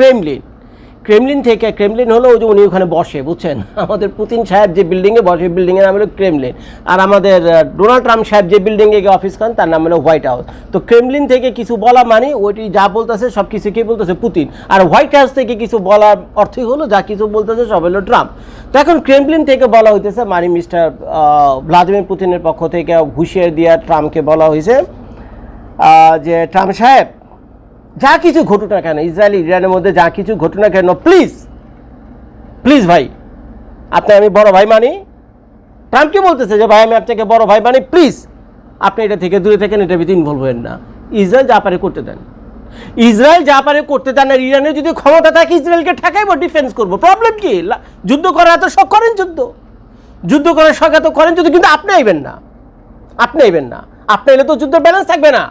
Kremlin. Kremlin থেকে Kremlin হলো ওই যে উনি ওখানে বসে, বুঝছেন? আমাদের পুতিন সাহেব যে বিল্ডিংয়ে বসে বিল্ডিংয়ের নাম হলো ক্রেমলিন। আর আমাদের ডোনাল্ড ট্রাম্প সাহেব যে বিল্ডিংয়ে গিয়ে অফিস করেন, তার নাম হলো হোয়াইট হাউস। তো ক্রেমলিন থেকে কিছু বলা মানে ওইটি যা বলতেছে, সব কিছু কে বলতেছে পুতিন। আর হোয়াইট হাউস থেকে কিছু বলার অর্থই হলো, যা কিছু বলতেছে সব হলো ট্রাম্প। তো এখন ক্রেমলিন থেকে বলা হইতেছে মানে মিস্টার ভ্লাদিমির পুতিনের পক্ষ থেকে হুঁশিয়ার দিয়া ট্রাম্পকে বলা হয়েছে যে ট্রাম্প সাহেব যা কিছু ঘটুক না কেন, ইসরায়েল, ইরানের মধ্যে যা কিছু ঘটুক না কেন প্লিজ প্লিজ ভাই, আপনি, আমি বড় ভাই মানি ট্রাম্প কি বলতেছে যে ভাই, আমি আপনাকে বড় ভাই মানি প্লিজ আপনি এটা থেকে দূরে থেকে এটা ভিতরে ইনভলভ হবেন না। ইসরায়েল যা পারে করতে দেন। ইসরায়েল যা পারে করতে দেন, আর ইরানের যদি ক্ষমতা থাকে, ইসরায়েলকে ঠেকাইবো ডিফেন্স করব। প্রবলেম কি? যুদ্ধ করার এত শখ করেন যুদ্ধ? যুদ্ধ করার শখ এত করেন যুদ্ধ, কিন্তু আপনি আইবেন না। আপনি আইবেন না। আপনি এলে তো যুদ্ধ ব্যালেন্স থাকবে না।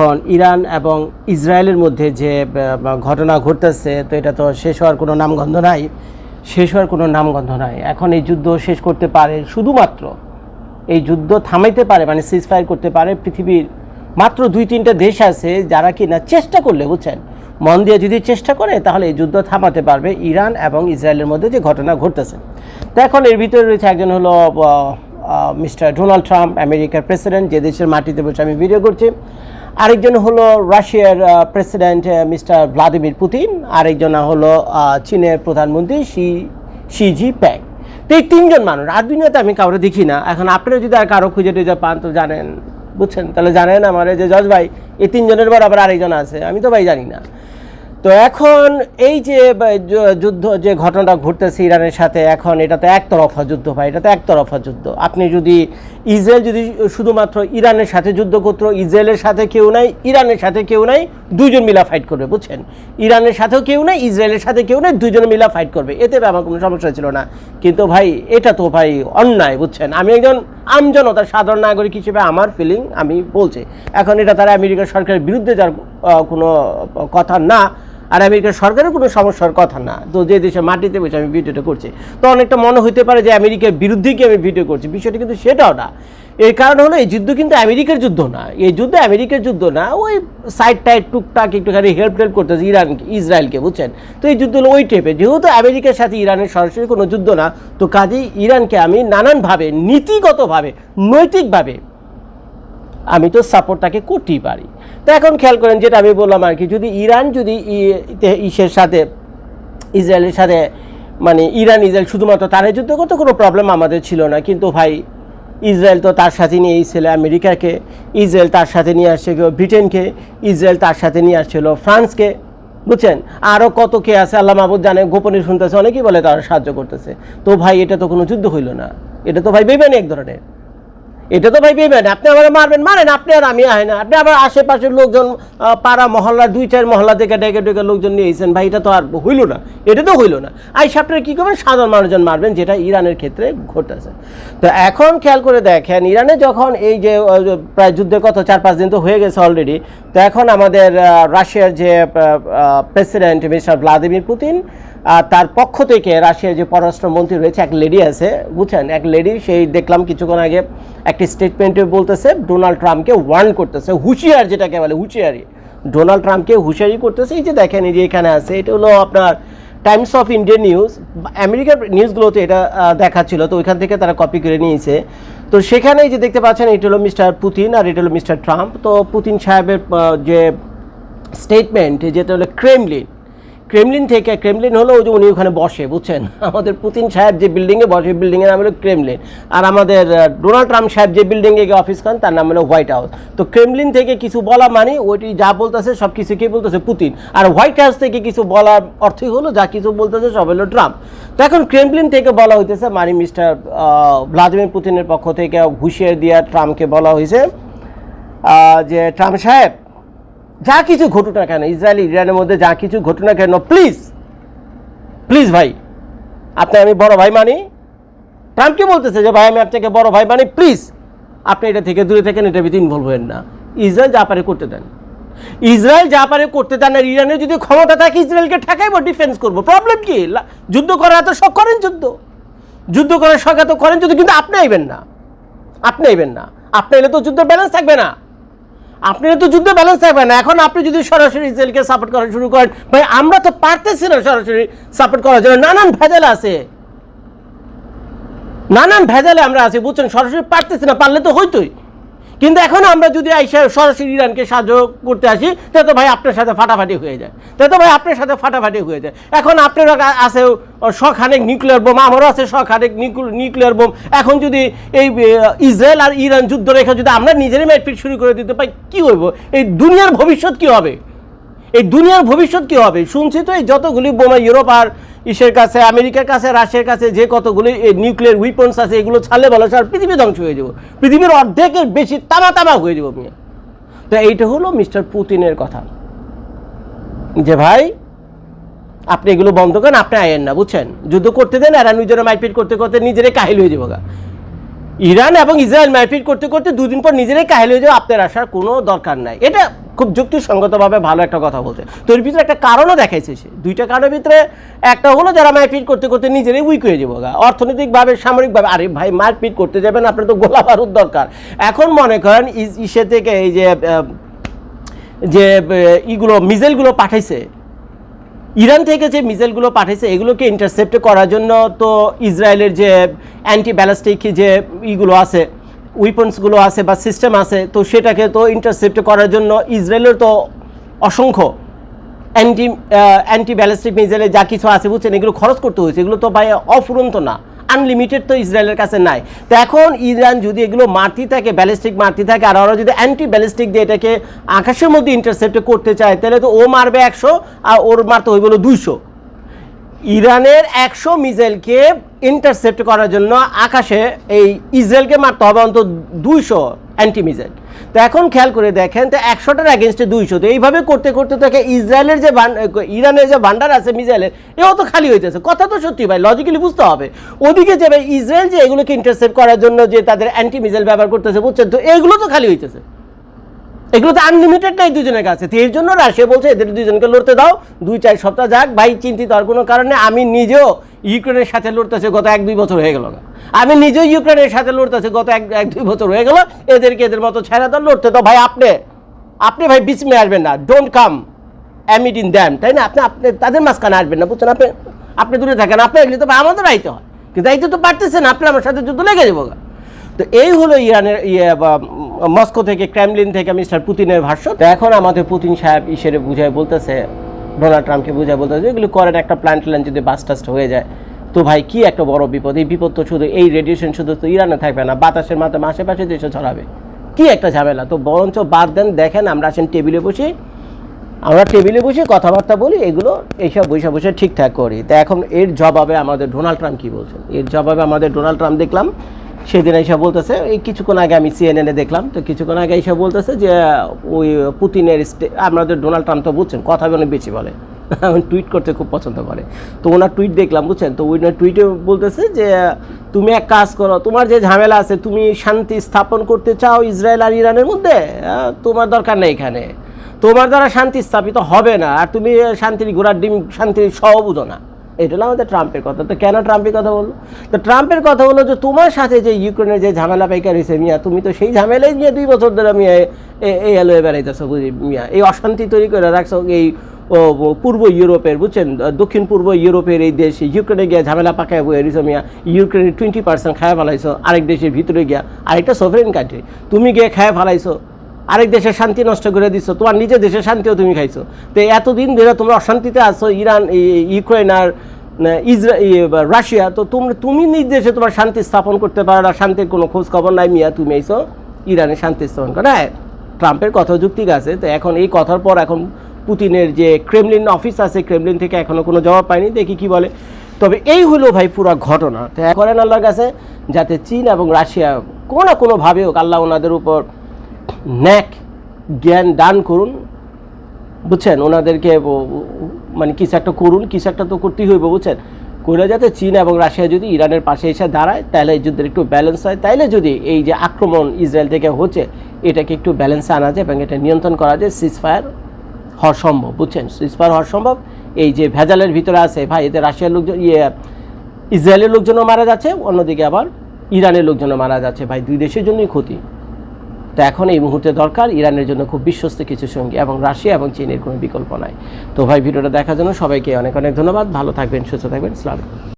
এখন ইরান এবং ইসরায়েলের মধ্যে যে ঘটনা ঘটতেছে, তো এটা তো শেষ হওয়ার কোনো নামগন্ধ নাই। শেষ হওয়ার কোনো নামগন্ধ নাই। এখন এই যুদ্ধ শেষ করতে পারে শুধুমাত্র, এই যুদ্ধ থামাইতে পারে মানে সিজ ফায়ার করতে পারে পৃথিবীর মাত্র দুই তিনটা দেশ আছে যারা কি না চেষ্টা করলে, বুঝছেন? মন দিয়ে যদি চেষ্টা করে, তাহলে এই যুদ্ধ থামাতে পারবে ইরান এবং ইসরায়েলের মধ্যে যে ঘটনা ঘটতেছে। তো এখন এর ভিতরে রয়েছে একজন হলো মিস্টার ডোনাল্ড ট্রাম্প, আমেরিকার প্রেসিডেন্ট, যে দেশের মাটিতে বসে আমি ভিডিও করছি। আরেকজন হলো রাশিয়ার প্রেসিডেন্ট মিস্টার ভ্লাদিমির পুতিন, আরেকজন হলো চীনের প্রধানমন্ত্রী শি শি জি প্যাং তো এই তিনজন মানুষ, আর দুনিয়াতে আমি কাউরে দেখি না। এখন আপনারা যদি আর কারও খুঁজে টুজে পান, তো জানেন, বুঝছেন? তাহলে জানেন আমার যে জজ ভাই, এই তিনজনের পর আবার আরেকজন আছে, আমি তো ভাই জানি না। তো এখন এই যে, যুদ্ধ, যে ঘটনাটা ঘটতেছে ইরানের সাথে, এখন এটা তো একতরফা যুদ্ধ ভাই, এটা তো একতরফা যুদ্ধ। আপনি যদি ইসরায়েল যদি শুধুমাত্র ইরানের সাথে যুদ্ধ করতো, ইসরায়েলের সাথে কেউ নাই, ইরানের সাথে কেউ নাই দুজন মিলা ফাইট করবে, বুঝছেন? ইরানের সাথেও কেউ নাই, ইসরায়েলের সাথে কেউ নাই দুজন মিলা ফাইট করবে। এতে আমার কোনো সমস্যা ছিল না। কিন্তু ভাই, এটা তো ভাই অন্যায়, বুঝছেন? আমি একজন আমজনতা সাধারণ নাগরিক হিসেবে আমার ফিলিং আমি বলছি। এখন এটা তারা আমেরিকা সরকারের বিরুদ্ধে যার কোনো কথা না আর আমেরিকার সরকারের কোনো সমস্যার কথা না। তো যে দেশে মাটিতে বসে আমি ভিডিওটা করছি, তো অনেকটা মনে হতে পারে যে আমেরিকার বিরুদ্ধে কি আমি ভিডিও করছি। বিষয়টা কিন্তু সেটাও না। এর কারণ হলো, এই যুদ্ধ কিন্তু আমেরিকার যুদ্ধ না। এই যুদ্ধ আমেরিকার যুদ্ধ না, ওই সাইড টাইড টুকটাক একটুখানি হেল্প টেল্প করতেছে ইরান, ইসরায়েলকে, বুঝছেন? তো এই যুদ্ধ হলো ওই টাইপের যেহেতু আমেরিকার সাথে ইরানের সরাসরি কোনো যুদ্ধ না, তো কাজেই ইরানকে আমি নানানভাবে, নীতিগতভাবে, নৈতিকভাবে আমি তো সাপোর্টটাকে করতেই পারি। তো এখন খেয়াল করেন যেটা আমি বললাম আর কি, যদি ইরান যদি ইসের সাথে, ইসরায়েলের সাথে মানে ইরান, ইসরায়েল শুধুমাত্র তারাই যুদ্ধ করতে কোনো প্রবলেম আমাদের ছিল না। কিন্তু ভাই, ইসরায়েল তো তার সাথে নিয়ে এসেছিল আমেরিকাকে, ইসরায়েল তার সাথে নিয়ে আসছে কেউ ব্রিটেনকে, ইসরায়েল তার সাথে নিয়ে আসছিল ফ্রান্সকে। বুঝছেন? আরও কত কে আছে, আল্লাহ মাহবুদ জানে, গোপনে শুনতেছে, অনেকেই বলে তারা সাহায্য করতেছে। তো ভাই, এটা তো কোনো যুদ্ধ হইল না। এটা তো ভাই বেবেন এক ধরনের। এটা তো ভাই পেবেন আপনি আবার মারবেন, মারেন, আপনি আর আমি আয় না। আপনি আবার আশেপাশের লোকজন পাড়া মহল্লা দুই, চার মহল্লা থেকে ডেকে ডেকে লোকজন নিয়ে এসেছেন। ভাই, এটা তো আর হইল না, এটা তো হইল না। আই আপনারা কী করবেন? সাধারণ মানুষজন মারবেন, যেটা ইরানের ক্ষেত্রে ঘটেছে। তো এখন খেয়াল করে দেখেন, ইরানে যখন এই যে প্রায় যুদ্ধের কথা চার, পাঁচ দিন তো হয়ে গেছে অলরেডি তো এখন আমাদের রাশিয়ার যে প্রেসিডেন্ট মিস্টার ভ্লাদিমির পুতিন তার পক্ষ থেকে রাশিয়ার যে পররাষ্ট্রমন্ত্রী রয়েছে, এক লেডি আছে, বুঝছেন? এক লেডি সেই দেখলাম কিছুক্ষণ আগে একটি স্টেটমেন্টে বলতেছে ডোনাল্ড ট্রাম্পকে ওয়ার্ন করতেছে, হুঁশিয়ার যেটাকে বলে, হুঁশিয়ারি। ডোনাল্ড ট্রাম্পকে হুঁশিয়ারি করতেছে, এই যে দেখেন, এই যে এখানে আছে, এটা হলো আপনার টাইমস অফ ইন্ডিয়া নিউজ আমেরিকার নিউজগুলোতে এটা দেখাচ্ছিল, তো ওইখান থেকে তারা কপি করে নিয়েছে। তো সেখানে যে দেখতে পাচ্ছেন, এটা হলো মিস্টার পুতিন আর এটা হলো মিস্টার ট্রাম্প তো পুতিন সাহেবের যে স্টেটমেন্ট যেটা হলো ক্রেমলিন ক্রেমলিন থেকে, ক্রেমলিন হলো ওই যে উনি ওখানে বসে, বুঝছেন? আমাদের পুতিন সাহেব যে বিল্ডিংয়ে বসে বিল্ডিংয়ের নাম হলো ক্রেমলিন। আর আমাদের ডোনাল্ড ট্রাম্প সাহেব যে বিল্ডিংয়ে গিয়ে অফিস করেন, তার নাম হলো হোয়াইট হাউস। তো ক্রেমলিন থেকে কিছু বলা মানে ওইটি যা বলতেছে, সব কিছু কে বলতেছে পুতিন। আর হোয়াইট হাউস থেকে কিছু বলার অর্থই হলো, যা কিছু বলতেছে, সব হলো ট্রাম্প। তো এখন ক্রেমলিন থেকে বলা হইতেছে মানে মিস্টার ভ্লাদিমির পুতিনের পক্ষ থেকে হুঁশিয়ার দিয়া ট্রাম্পকে বলা হয়েছে যে ট্রাম্প সাহেব যা কিছু ঘটুক না কেন, ইসরায়েল, ইরানের মধ্যে যা কিছু ঘটুক না কেন প্লিজ প্লিজ ভাই, আপনি, আমি বড় ভাই মানি ট্রাম্প কি বলতেছে যে, ভাই, আমি আপনাকে বড় ভাই মানি প্লিজ আপনি এটা থেকে দূরে থেকে এটা ভিতরে ইনভলভ হবেন না। ইসরায়েল যা পারে করতে দেন। ইসরায়েল যা পারে করতে দেন, আর ইরানের যদি ক্ষমতা থাকে, ইসরায়েলকে ঠেকাইবো ডিফেন্স করব। প্রবলেম কি? যুদ্ধ করার এত শখ করেন যুদ্ধ? যুদ্ধ করার শখ এত করেন যুদ্ধ, কিন্তু আপনি আইবেন না। আপনি নেবেন না। আপনি এলে তো যুদ্ধ ব্যালেন্স থাকবে না। আপনি তো যুদ্ধ ব্যালেন্স থাকবে না। এখন আপনি যদি সরাসরি ইসরায়েলকে সাপোর্ট করা শুরু করেন, ভাই, আমরা তো পারতেছি না সরাসরি সাপোর্ট করার জন্য। নানান ভেজাল আছে। নানান ভেজালে আমরা আছি, বুঝছেন? সরাসরি পারতেছি না, পারলে তো হইতোই। কিন্তু এখন আমরা যদি সরাসরি ইরানকে সাহায্য করতে আসি তাহলে তো ভাই আপনার সাথে ফাটাফাটি হয়ে যায়। তাহলে তো ভাই আপনার সাথে ফাটাফাটি হয়ে যায়। এখন আপনারও কা- আছে শখানেক নিউক্লিয়ার বোম, আমারও আছে শখানেক নিউক্লিয়ার বোম। এখন যদি এই ইসরায়েল আর ইরান যুদ্ধ রেখে যদি আমরা নিজেরই মারপিট শুরু করে দিতে পাই কি হইব? এই দুনিয়ার ভবিষ্যৎ কি হবে? এই দুনিয়ার ভবিষ্যৎ কি হবে? শুনছি তো এই যতগুলি বোমা ইউরোপ আর ইসের কাছে, আমেরিকার কাছে, রাশিয়ার কাছে যে কতগুলি নিউক্লিয়ার উইপন্স আছে, এগুলো ছাড়লে বলো সার পৃথিবী ধ্বংস হয়ে যাব। পৃথিবীর অর্ধেকের বেশি তামা তামা হয়ে যাব মিয়া তো এইটা হলো মিস্টার পুতিনের কথা। যে ভাই, আপনি এগুলো বন্ধ করেন, আপনি আয়েন না, বুঝছেন? যুদ্ধ করতে দেন, এরা নিজেরা মারপিট করতে করতে নিজেরাই কাহিল হয়ে যাব। ইরান এবং ইসরায়েল মারপিট করতে করতে দুদিন পর নিজেরাই কাহিল হয়ে যাবে, আপনার আসার কোনো দরকার নাই। এটা খুব যুক্তিসঙ্গতভাবে ভালো একটা কথা বলছে। তো এর ভিতরে একটা কারণও দেখাইছে সে। দুইটা কারণের ভিতরে একটা হলো যারা মারপিট করতে করতে নিজেরাই উইক হয়ে যাব গা। অর্থনৈতিকভাবে, সামরিকভাবে, আরে ভাই, মারপিট করতে যাবেন, আপনার তো গোলা বারুদ দরকার। এখন মনে করেন ইসে থেকে এই যে যে ইগুলো মিজেলগুলো পাঠাইছে। ইরান থেকে যে মিসাইলগুলো পাঠিয়েছে এগুলোকে ইন্টারসেপ্ট করার জন্য তো ইসরায়েলের যে অ্যান্টি ব্যালাস্টিক যে ইগুলো আছে উইপন্সগুলো আছে বা সিস্টেম আছে, তো সেটাকে তো ইন্টারসেপ্ট করার জন্য ইসরায়েলের তো অসংখ্য অ্যান্টি অ্যান্টি ব্যালিস্টিক মিসাইলে যা কিছু আছে, বুঝছেন? এগুলো খরচ করতে হয়েছে। এগুলো তো ভাই অফুরন্ত না। আনলিমিটেড তো ইসরায়েলের কাছে নাই। তো এখন ইরান যদি এগুলো মারতে থাকে ব্যালিস্টিক মারতে থাকে, আর ওরা যদি অ্যান্টি ব্যালিস্টিক দিয়ে এটাকে আকাশের মধ্যে ইন্টারসেপ্ট করতে চায়, তাহলে তো ও মারবে একশো, আর ওর মারতে হইব দুইশো। ইরানের একশো মিসাইলকে ইন্টারসেপ্ট করার জন্য আকাশে এই ইসরায়েলকে মারতে হবে অন্তত দুইশো অ্যান্টি মিসাইল তো এখন খেয়াল করে দেখেন, তো একশোটার অ্যাগেনস্টে দুইশো। তো এইভাবে করতে করতে থাকে ইসরায়েলের যে ইরানের যে ভান্ডার আছে মিসাইলের এও তো খালি হইতেছে। কথা তো সত্যি ভাই লজিক্যালি বুঝতে হবে। ওদিকে যে ভাই ইসরায়েল যে এগুলোকে ইন্টারসেপ্ট করার জন্য যে তাদের অ্যান্টি মিসাইল ব্যবহার করতেছে, বুঝছেন তো? এগুলো তো খালি হইতেছে। এগুলো তো আনলিমিটেড নাই দুজনের কাছে। এর জন্য রাশিয়া বলছে, এদের দুজনকে লড়তে দাও। দুই, চার সপ্তাহ যাক। ভাই, চিন্তিত আর কোনো কারণে আমি নিজেও ইউক্রেনের সাথে লড়তেছে গত এক, দুই বছর হয়ে গেল আমি নিজেও ইউক্রেনের সাথে লড়তেছে গত এক এক, দুই বছর হয়ে গেল। এদেরকে এদের মতো ছেড়ে দাও, লড়তে দাও। ভাই, আপনি আপনি ভাই বিচমে আসবেন না। Don't come amid in them তাই না? আপনি আপনি, তাদের মাঝখানে আসবেন না, বুঝছেন? আপনি আপনি দূরে থাকেন, আপনি এগুলি তো ভাই আমাদের আইতে হয়। কিন্তু আইতে তো পারতেছেন আপনি আমার সাথে যুদ্ধ লেগে যাব তো এই হলো ইরানের ইয়ে মস্কো থেকে, ক্রেমলিন থেকে মিস্টার পুতিনের ভাষ্য। তো এখন আমাদের পুতিন সাহেব ইসেরে বুঝায় বলতেছে, ডোনাল্ড ট্রাম্পকে বুঝায় বলতেছে এগুলো করেন একটা প্ল্যান ট্যান যদি বাস টাস্ট হয়ে যায়। তো ভাই, কি একটা বড় বিপদ? এই বিপদ তো শুধু এই রেডিয়েশন শুধু তো ইরানে থাকবে না, বাতাসের মাধ্যমে আশেপাশে দেশে ছড়াবে। কি একটা ঝামেলা? তো বরঞ্চ বাদ দেন, দেখেন আমরা আসেন টেবিলে বসি। আমরা টেবিলে বসে কথাবার্তা বলি, এগুলো এইসব বসে বসে ঠিকঠাক করি। তো এখন এর জবাবে আমাদের ডোনাল্ড ট্রাম্প কি বলছেন? এর জবাবে আমাদের ডোনাল্ড ট্রাম্প দেখলাম সেদিন এসে বলতেছে, এই কিছুক্ষণ আগে আমি সিএনএনে দেখলাম, তো কিছুক্ষণ আগে এসে বলতেছে যে, ওই পুতিনের আমাদের ডোনাল্ড ট্রাম্প তো বুঝছেন, কথা অনেক বেশি বলে। টুইট করতে খুব পছন্দ করে। তো ওনার টুইট দেখলাম, বুঝছেন? তো ওনার টুইটে বলতেছে যে, তুমি এক কাজ করো, তোমার যে ঝামেলা আছে, তুমি শান্তি স্থাপন করতে চাও ইসরায়েল আর ইরানের মধ্যে? তোমার দরকার নেই এখানে। তোমার দ্বারা শান্তি স্থাপিত হবে না, আর তুমি শান্তির ঘোড়ার ডিম, শান্তির সহ বুঝো না। এটা হলো আমাদের ট্রাম্পের কথা। তো কেন ট্রাম্পের কথা বলল? তো ট্রাম্পের কথা হলো যে, তোমার সাথে যে ইউক্রেনের যে ঝামেলা পাইকার হয়েছে মিয়া, তুমি তো সেই ঝামেলাই নিয়ে দুই বছর ধরে এ- এই এলোয়ে বেড়াইতেছো বুঝি মিয়া। এই অশান্তি তৈরি করে রাখছো এই পূর্ব ইউরোপের, বুঝছেন? দক্ষিণ পূর্ব ইউরোপের এই দেশ, ইউক্রেনে গিয়ে ঝামেলা পাকায় বয়ে রয়েছো মিয়া। ইউক্রেনের টোয়েন্টি পার্সেন্ট খায় ফেলাইছো, আরেক দেশের ভিতরে গিয়া। আরেকটা সফরেন কান্ট্রি তুমি গিয়ে খায় ফেলাইছো। আরেক দেশের শান্তি নষ্ট করে দিচ্ছ তোমার নিজের দেশের শান্তিও তুমি খাইছো। তো এতদিন ধরে তোমরা অশান্তিতে আছো, ইরান ইউক্রেন আর ইসরা রাশিয়া, তো তুমি তুমি নিজ দেশে তোমার শান্তি স্থাপন করতে পারো না, শান্তির কোনো খোঁজ খবর নাই মিয়া, তুমি এইসো ইরানে শান্তি স্থাপন করো। হ্যাঁ ট্রাম্পের কথা যুক্তিক আছে, তো এখন এই কথার পর এখন পুতিনের যে ক্রেমলিন অফিস আছে, ক্রেমলিন থেকে এখনও কোনো জবাব পায়নি দেখি কি বলে। তবে এই হলো ভাই পুরো ঘটনা, তো করেন আল্লাহর কাছে যাতে চীন এবং রাশিয়া কোনো না কোনোভাবে হোক, আল্লাহ ওনাদের উপর ন্যাক জ্ঞান দান করুন। বুঝছেন? ওনাদেরকে মানে কিছু একটা করুন, কিছু একটা তো করতেই হইব, বুঝছেন? করে যাতে চীন এবং রাশিয়া যদি ইরানের পাশে এসে দাঁড়ায়, তাহলে যুদ্ধের একটু ব্যালেন্স হয়। তাইলে যদি এই যে আক্রমণ ইসরায়েল থেকে হচ্ছে, এটাকে একটু ব্যালেন্সে আনা যায় এবং এটা নিয়ন্ত্রণ করা যায় সিজ ফায়ার হওয়া সম্ভব, বুঝছেন? সিজ ফায়ার হওয়া সম্ভব। এই যে ভেজালের ভিতরে আছে, ভাই, এতে রাশিয়ার লোকজন ইয়ে ইসরায়েলের লোকজনও মারা যাচ্ছে, অন্যদিকে আবার ইরানের লোকজনও মারা যাচ্ছে। ভাই, দুই দেশের জন্যই ক্ষতি। তো এখন এই মুহূর্তে দরকার ইরানের জন্য খুব বিশ্বস্ত কিছু সঙ্গী এবং রাশিয়া এবং চীনের কোনো বিকল্প নাই। তো ভাই, ভিডিওটা দেখার জন্য সবাইকে অনেক অনেক ধন্যবাদ। ভালো থাকবেন, সুস্থ থাকবেন। সালাম